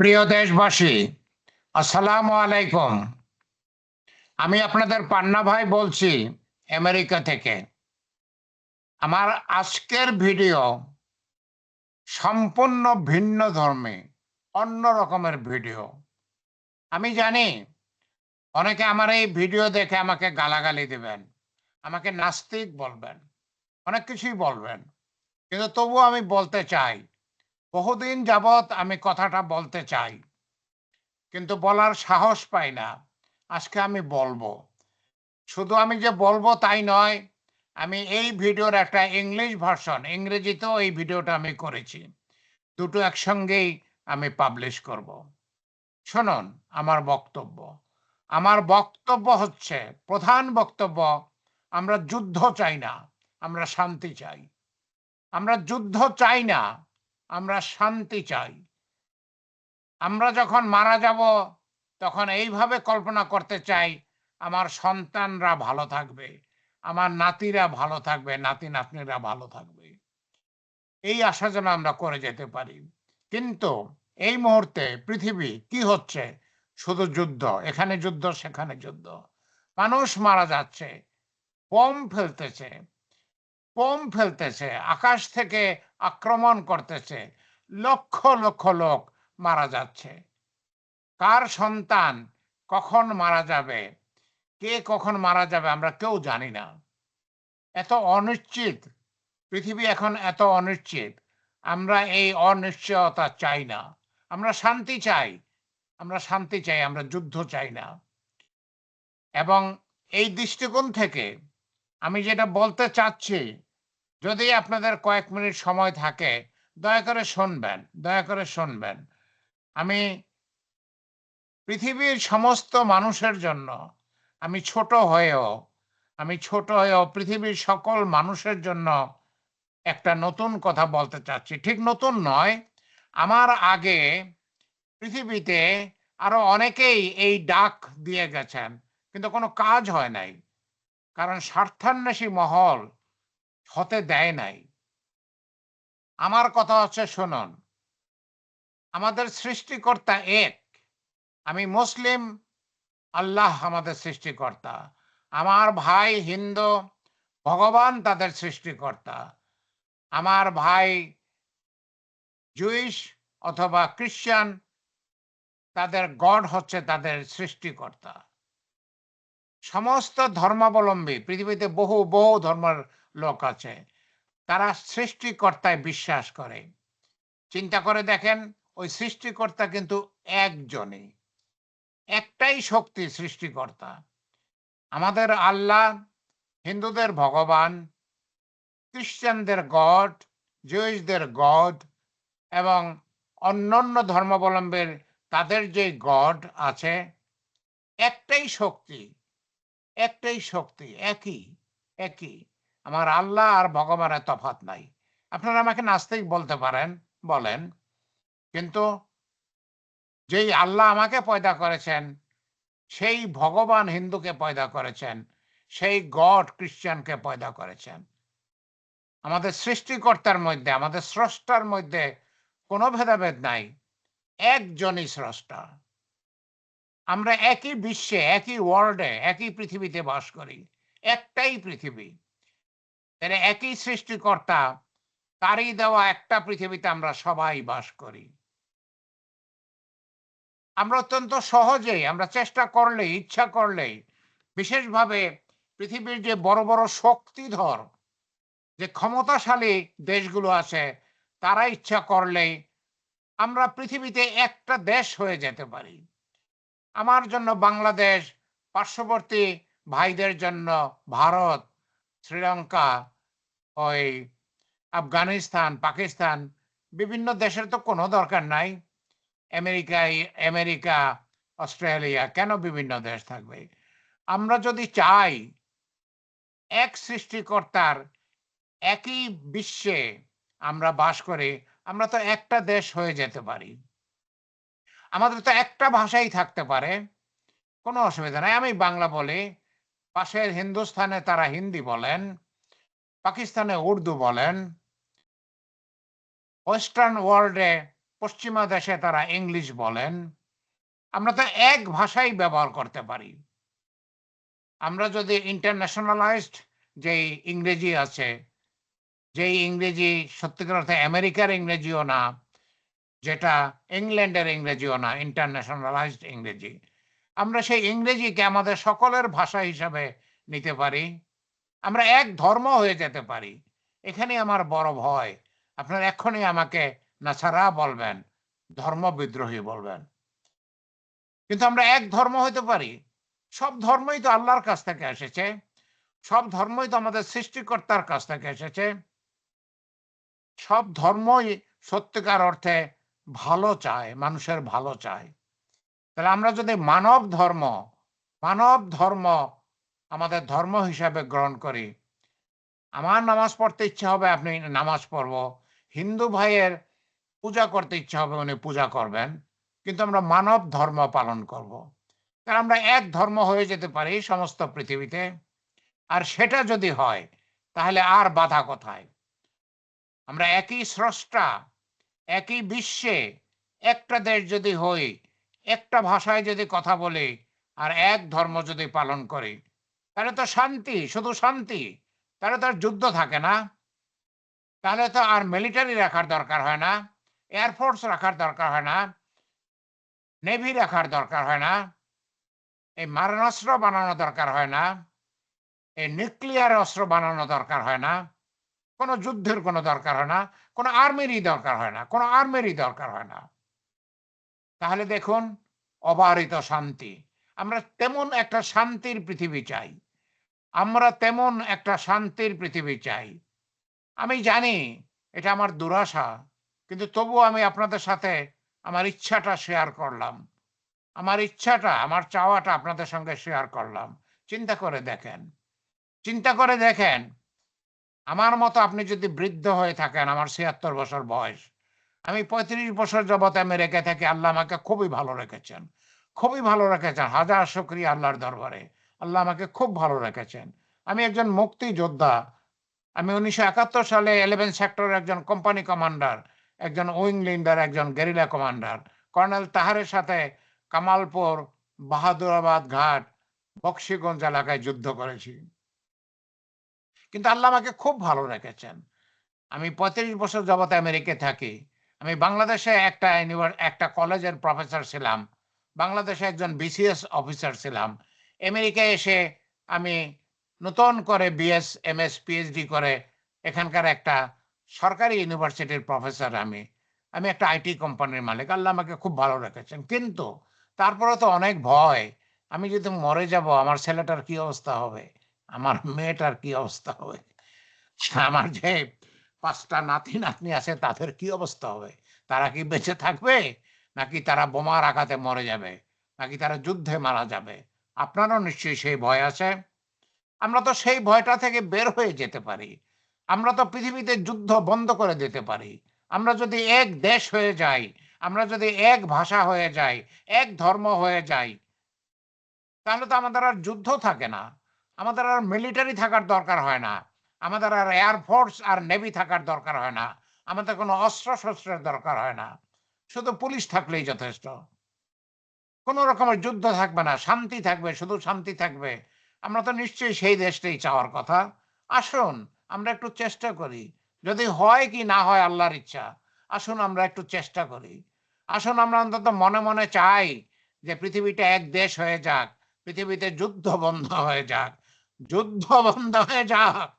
প্রিয় দেশবাসী, আসসালামু আলাইকুম। আমি আপনাদের পান্না ভাই বলছি আমেরিকা থেকে। আমার আজকের ভিডিও সম্পূর্ণ ভিন্ন ধর্মে, অন্য রকমের ভিডিও। আমি জানি অনেকে আমার এই ভিডিও দেখে আমাকে গালাগালি দেবেন, আমাকে নাস্তিক বলবেন, অনেক কিছুই বলবেন। কিন্তু তবুও আমি বলতে চাই বহুদিন যাবৎ আমি কথাটা বলতে চাই, কিন্তু বলার সাহস পাই না। আজকে আমি বলব। শুধু আমি যে বলব তাই নয়, আমি এই ভিডিওর একটা ইংলিশ ভার্সন, ইংরেজিতেও এই ভিডিওটা আমি করেছি। দুটো একসঙ্গেই আমি পাবলিশ করব। শুনুন আমার বক্তব্য। আমার বক্তব্য হচ্ছে, প্রধান বক্তব্য, আমরা যুদ্ধ চাই না, আমরা শান্তি চাই। আমরা যুদ্ধ চাই না আমরা শান্তি চাই। আমরা যখন মারা যাব, তখন এইভাবে কল্পনা করতে চাই, আমার সন্তানরা ভালো থাকবে, আমার নাতিরা ভালো থাকবে, নাতি নাতনিরা ভালো থাকবে। এই আশা যেন আমরা করে যেতে পারি। কিন্তু এই মুহূর্তে পৃথিবী কি হচ্ছে? শুধু যুদ্ধ, এখানে যুদ্ধ, সেখানে যুদ্ধ। মানুষ মারা যাচ্ছে, বোম ফেলতেছে। বোম ফেলতেছে, আকাশ থেকে আক্রমণ করতেছে, লক্ষ লক্ষ লোক মারা যাচ্ছে। কার সন্তান কখন মারা যাবে? কে কখন মারা যাবে আমরা কেউ জানি না। এত অনিশ্চিত, পৃথিবী এখন এত অনিশ্চিত, আমরা এই অনিশ্চয়তা চাই না। আমরা শান্তি চাই, আমরা শান্তি চাই, আমরা যুদ্ধ চাই না। এবং এই দৃষ্টিকোণ থেকে আমি যেটা বলতে চাচ্ছি যদি আপনাদের কয়েক মিনিট সময় থাকে, দয়া করে শুনবেন, দয়া করে শুনবেন। আমি পৃথিবীর সমস্ত মানুষের জন্য, আমি ছোট হয়েও, আমি ছোট হয়েও পৃথিবীর সকল মানুষের জন্য একটা নতুন কথা বলতে চাচ্ছি। ঠিক নতুন নয়, আমার আগে পৃথিবীতে আরও অনেকেই এই ডাক দিয়ে গেছেন, কিন্তু কোনো কাজ হয় নাই। কারণ স্বার্থান্বেষী মহল হতে দেয় নাই। আমার কথা হচ্ছে, শুনুন। আমাদের সৃষ্টিকর্তা এক। আমি মুসলিম, আল্লাহ আমাদের সৃষ্টিকর্তা। আমার ভাই হিন্দু, ভগবান তাদের সৃষ্টিকর্তা। আমার ভাই জুইশ অথবা খ্রিস্টান তাদের গড হচ্ছে তাদের সৃষ্টিকর্তা। সমস্ত ধর্মাবলম্বী, পৃথিবীতে বহু বহু ধর্মের লোক আছে। তারা সৃষ্টিকর্তায় বিশ্বাস করে। চিন্তা করে দেখেন, ওই সৃষ্টিকর্তা কিন্তু একজনই। একটাই শক্তি সৃষ্টিকর্তা। আমাদের আল্লাহ, হিন্দুদের ভগবান, খ্রিস্টানদের গড জুইসদের গড এবং অন্যান্য ধর্মাবলম্বীর তাদের যে গড আছে, একটাই শক্তি একটাই শক্তি, একই একই। আমার আল্লাহ আর ভগবানের তফাত নাই। আপনারা আমাকে নাস্তিক বলতে পারেন, বলেন। কিন্তু যেই আল্লাহ আমাকে পয়দা করেছেন, সেই ভগবান হিন্দুকে পয়দা করেছেন, সেই গড খ্রিস্টানকে পয়দা করেছেন। আমাদের সৃষ্টিকর্তার মধ্যে, আমাদের স্রষ্টার মধ্যে কোনো ভেদাভেদ নাই। একজনই স্রষ্টা। আমরা একই বিশ্বে, একই ওয়ার্ল্ডে একই পৃথিবীতে বাস করি। একটাই পৃথিবী। তাহলে একই সৃষ্টিকর্তা, তারই দেওয়া একটা পৃথিবীতে আমরা সবাই বাস করি। আমরা অত্যন্ত সহজেই, আমরা চেষ্টা করলেই, ইচ্ছা করলেই, বিশেষভাবে পৃথিবীর যে বড় বড় শক্তিধর, যে ক্ষমতাশালী দেশগুলো আছে, তারা ইচ্ছা করলেই আমরা পৃথিবীতে একটা দেশ হয়ে যেতে পারি। আমার জন্য বাংলাদেশ, পার্শ্ববর্তী ভাইদের জন্য ভারত শ্রীলঙ্কা, ওই আফগানিস্তান, পাকিস্তান, বিভিন্ন দেশের তো কোনো দরকার নাই। আমেরিকায়, আমেরিকা, অস্ট্রেলিয়া, কেন বিভিন্ন দেশ থাকবে? আমরা যদি চাই এক সৃষ্টিকর্তার একই বিশ্বে আমরা বাস করে, আমরা তো একটা দেশ হয়ে যেতে পারি। আমাদের তো একটা ভাষাই থাকতে পারে, কোনো অসুবিধা নাই। আমি বাংলা বলি পাশের হিন্দুস্থানে তারা হিন্দি বলেন, পাকিস্তানে উর্দু বলেন, ওয়েস্টার্ন ওয়ার্ল্ডে পশ্চিমা দেশে তারা ইংলিশ বলেন। আমরা তো এক ভাষাই ব্যবহার করতে পারি। আমরা যদি ইন্টারন্যাশনালাইজড যেই ইংরেজি আছে, যেই ইংরেজি সত্যিকার অর্থে আমেরিকার ইংরেজিও না, যেটা ইংল্যান্ডের ইংরেজিও না ইন্টারন্যাশনালাইজড ইংরেজি আমরা সেই ইংরেজিকে আমাদের সকলের ভাষা হিসাবে নিতে পারি। আমরা এক ধর্ম হয়ে যেতে পারি। এখানে আমার বড় ভয়। আপনার এক্ষুনি আমাকে নাছাড়া বলবেন, ধর্ম বিদ্রোহী বলবেন। কিন্তু আমরা এক ধর্ম হতে পারি। সব ধর্মই তো আল্লাহর কাছ থেকে এসেছে। সব ধর্মই তো আমাদের সৃষ্টিকর্তার কাছ থেকে এসেছে। সব ধর্মই সত্যিকার অর্থে ভালো চায়, মানুষের ভালো চায়। তাহলে আমরা যদি মানব ধর্ম মানব ধর্ম আমাদের ধর্ম হিসাবে গ্রহণ করি, আমার নামাজ পড়তে ইচ্ছা হবে আপনি নামাজ পড়ব, হিন্দু ভাইয়ের পূজা করতে ইচ্ছা হবে উনি পূজা করবেন, কিন্তু আমরা মানব ধর্ম পালন করব। কারণ আমরা এক ধর্ম হয়ে যেতে পারি সমস্ত পৃথিবীতে, আর সেটা যদি হয়, তাহলে আর বাধা কোথায়? আমরা একই স্রষ্টা, একই বিশ্বে, একটা দেশ যদি হই একটা ভাষায় যদি কথা বলি আর এক ধর্ম যদি পালন করি, তাহলে তো শান্তি, শুধু শান্তি। তাহলে তো যুদ্ধ থাকে না। তাহলে তো আর মিলিটারি রাখার দরকার হয় না এয়ারফোর্স রাখার দরকার হয় না নেভি রাখার দরকার হয় না, এই মারণাস্ত্র বানানো দরকার হয় না, এই নিউক্লিয়ার অস্ত্র বানানো দরকার হয় না, কোনো যুদ্ধের কোনো দরকার হয় না, কোনো আর্মিরই দরকার হয় না, কোনো আর্মিরই দরকার হয় না। তাহলে দেখুন, অবারিত শান্তি। আমরা তেমন একটা শান্তির পৃথিবী চাই। আমরা তেমন একটা শান্তির পৃথিবী চাই। আমি জানি এটা আমার দুরাশা, কিন্তু তবুও আমি আপনাদের সাথে আমার ইচ্ছাটা শেয়ার করলাম। আমার ইচ্ছাটা, আমার চাওয়াটা আপনাদের সঙ্গে শেয়ার করলাম। চিন্তা করে দেখেন। চিন্তা করে দেখেন, আমার মতো আপনি যদি বৃদ্ধ হয়ে থাকেন, আমার ছিয়াত্তর বছর বয়স আমি পঁয়ত্রিশ বছর যাবৎ আমেরিকা থেকে আল্লাহ আমাকে খুবই ভালো রেখেছেন। খুবই ভালো রেখেছেন, হাজার শুক্রিয়া আল্লাহর দরবারে। আল্লাহ আমাকে খুব ভালো রেখেছেন। আমি একজন মুক্তি যোদ্ধা আমি উনিশশো একাত্তর সালে ইলেভেন সেক্টরের একজন কোম্পানি কমান্ডার একজন উইং লিডার একজন গেরিলা কমান্ডার কর্নেল তাহারের সাথে কামালপুর বাহাদুরাবাদ ঘাট, বক্সিগঞ্জ এলাকায় যুদ্ধ করেছি। কিন্তু আল্লাহ আমাকে খুব ভালো রেখেছেন। আমি পঁয়ত্রিশ বছর যাবত আমেরিকায় থাকি। আমি বাংলাদেশে একটা একটা কলেজের প্রফেসর ছিলাম, বাংলাদেশে একজন বিসিএস অফিসার ছিলাম। আমেরিকায় এসে আমি নতুন করে বিএস এম এস পিএইচডি করে এখানকার একটা সরকারি ইউনিভার্সিটির প্রফেসর আমি। আমি একটা আইটি কোম্পানির মালিক, আল্লাহ আমাকে খুব ভালো রেখেছেন। কিন্তু তারপরে তো অনেক ভয়। আমি যদি মরে যাব, আমার ছেলেটার কি অবস্থা হবে? আমার মেয়েটার কি অবস্থা হবে? আমার যে পাঁচটা নাতি নাতনি আছে, তাদের কি অবস্থা হবে? তারা কি বেঁচে থাকবে? নাকি তারা বোমার আঘাতে মরে যাবে? নাকি তারা যুদ্ধে মারা যাবে? আপনারও নিশ্চয়ই সেই ভয় আছে। আমরা তো সেই ভয়টা থেকে বের হয়ে যেতে পারি। আমরা তো পৃথিবীতে যুদ্ধ বন্ধ করে দিতে পারি। আমরা যদি এক দেশ হয়ে যাই, আমরা যদি এক ভাষা হয়ে যাই, এক ধর্ম হয়ে যাই, তাহলে তো আমাদের আর যুদ্ধ থাকে না। আমাদের আর মিলিটারি থাকার দরকার হয় না। আমাদের আর এয়ারফোর্স আর নেভি থাকার দরকার হয় না। আমাদের কোনো অস্ত্র শস্ত্রের দরকার হয় না। শুধু পুলিশ থাকলেই যথেষ্ট। কোনো রকমের যুদ্ধ থাকবে না, শান্তি থাকবে, শুধু শান্তি থাকবে। আমরা তো নিশ্চয়ই সেই দেশটাই চাওয়ার কথা। আসুন, আমরা একটু চেষ্টা করি। যদি হয় কি না হয় আল্লাহর ইচ্ছা, আসুন আমরা একটু চেষ্টা করি। আসুন আমরা অন্তত মনে মনে চাই যে পৃথিবীটা এক দেশ হয়ে যাক, পৃথিবীতে যুদ্ধ বন্ধ হয়ে যাক। যুদ্ধ বন্ধ হয়ে যাক।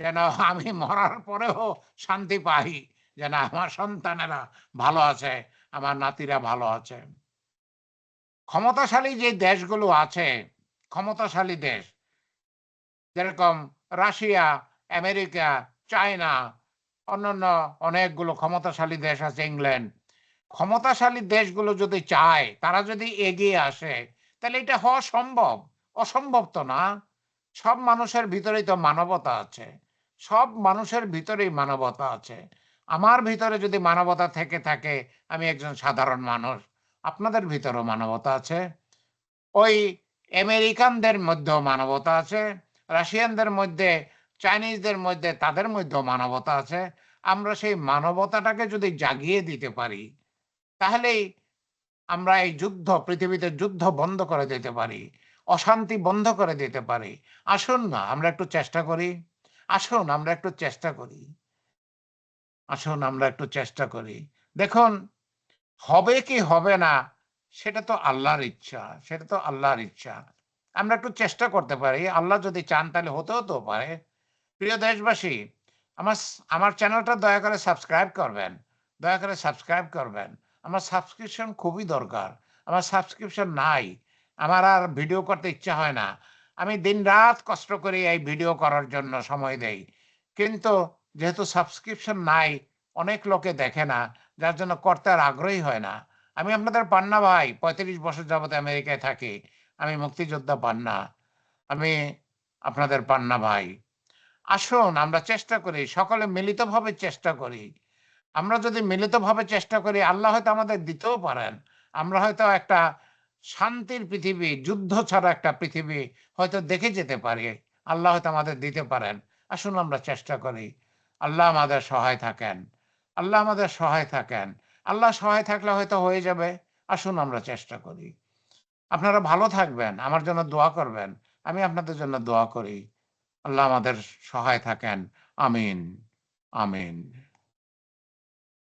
যেন আমি মরার পরেও শান্তি পাই, যেন আমার সন্তানেরা ভালো আছে, আমার নাতিরা ভালো আছে। ক্ষমতাশালী যে দেশগুলো আছে, ক্ষমতাশালী দেশ, যেরকম রাশিয়া, আমেরিকা, চায়না, অন্যান্য অনেকগুলো ক্ষমতাশালী দেশ আছে, ইংল্যান্ড। ক্ষমতাশালী দেশগুলো যদি চায়, তারা যদি এগিয়ে আসে, তাহলে এটা হওয়া সম্ভব। অসম্ভব তো না। সব মানুষের ভিতরেই তো মানবতা আছে। সব মানুষের ভিতরেই মানবতা আছে। আমার ভিতরে যদি মানবতা থেকে থাকে, আমি একজন সাধারণ মানুষ, আপনাদের ভিতরেও মানবতা আছে। ওই আমেরিকানদের মধ্যেও মানবতা আছে, রাশিয়ানদের মধ্যে, চাইনিজদের মধ্যে, তাদের মধ্যেও মানবতা আছে। আমরা সেই মানবতাটাকে যদি জাগিয়ে দিতে পারি, তাহলেই আমরা এই যুদ্ধ, পৃথিবীতে যুদ্ধ বন্ধ করে দিতে পারি, অশান্তি বন্ধ করে দিতে পারি। আসুন না, আমরা একটু চেষ্টা করি। আসুন, আমরা একটু চেষ্টা করি। আসুন, আমরা একটু চেষ্টা করি। দেখুন, হবে কি হবে না, সেটা তো আল্লাহর ইচ্ছা, সেটা তো আল্লাহর ইচ্ছা। আমরা একটু চেষ্টা করতে পারি। আল্লাহ যদি চান, তাহলে হতেও তো পারে। প্রিয় দেশবাসী, আমার আমার চ্যানেলটা দয়া করে সাবস্ক্রাইব করবেন। দয়া করে সাবস্ক্রাইব করবেন। আমার সাবস্ক্রিপশন খুবই দরকার। আমার সাবস্ক্রিপশন নাই। আমার আর ভিডিও করতে ইচ্ছা হয় না। আমি দিন রাত কষ্ট করে এই ভিডিও করার জন্য সময় দেই। কিন্তু যেহেতু সাবস্ক্রিপশন নাই, অনেক লোকে দেখে না, যার জন্য করতে আর আগ্রহী হয় না। আমি আপনাদের পান্না ভাই, পঁয়ত্রিশ বছর যাবত আমেরিকায় থাকি, আমি মুক্তিযোদ্ধা পান্না আমি আপনাদের পান্না ভাই। আসুন, আমরা চেষ্টা করি, সকলে মিলিতভাবে চেষ্টা করি। আমরা যদি মিলিতভাবে চেষ্টা করি, আল্লাহ হয়তো আমাদের দিতেও পারেন। আমরা হয়তো একটা শান্তির পৃথিবী, যুদ্ধ ছাড়া একটা পৃথিবী হয়তো দেখে যেতে পারি। আল্লাহ হয়তো আমাদের দিতে পারেন। আসুন আমরা চেষ্টা করি। আল্লাহ আমাদের সহায় থাকেন। আল্লাহ আমাদের সহায় থাকেন। আল্লাহ সহায় থাকলে হয়তো হয়ে যাবে। আসুন আমরা চেষ্টা করি। আপনারা ভালো থাকবেন। আমার জন্য দোয়া করবেন। আমি আপনাদের জন্য দোয়া করি। আল্লাহ আমাদের সহায় থাকেন। আমিন। আমিন।